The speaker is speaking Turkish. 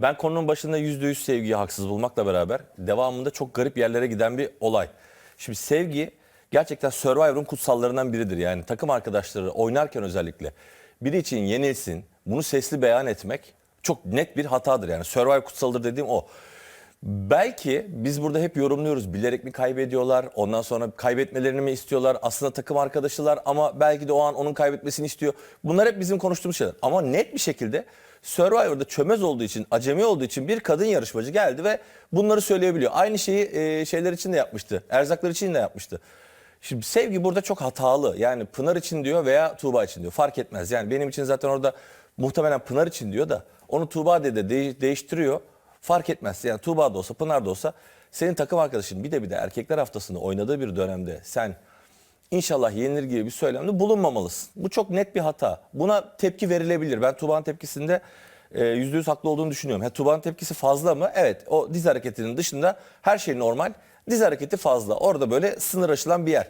Ben konunun başında %100 sevgiyi haksız bulmakla beraber devamında çok garip yerlere giden bir olay. Şimdi sevgi gerçekten Survivor'un kutsallarından biridir. Yani takım arkadaşları oynarken özellikle biri için yenilsin, bunu sesli beyan etmek çok net bir hatadır. Yani Survivor kutsalıdır dediğim o. Belki biz burada hep yorumluyoruz. Bilerek mi kaybediyorlar? Ondan sonra kaybetmelerini mi istiyorlar? Aslında takım arkadaşılar ama belki de o an onun kaybetmesini istiyor. Bunlar hep bizim konuştuğumuz şeyler. Ama net bir şekilde Survivor'da çömez olduğu için, acemi olduğu için bir kadın yarışmacı geldi ve bunları söyleyebiliyor. Aynı şeyi e, şeyler için de yapmıştı. Erzaklar için de yapmıştı. Şimdi sevgi burada çok hatalı. Yani Pınar için diyor veya Tuğba için diyor. Fark etmez. Yani benim için zaten orada muhtemelen Pınar için diyor da onu Tuğba dedi de değiştiriyor. Fark etmez. Yani Tuğba da olsa Pınar da olsa senin takım arkadaşın bir de bir de erkekler haftasında oynadığı bir dönemde sen inşallah yenilir gibi bir söylemde bulunmamalısın. Bu çok net bir hata. Buna tepki verilebilir. Ben Tuğba'nın tepkisinde e, yüzde yüz haklı olduğunu düşünüyorum. Ha, Tuğba'nın tepkisi fazla mı? Evet. O diz hareketinin dışında her şey normal. Diz hareketi fazla. Orada böyle sınır aşılan bir yer.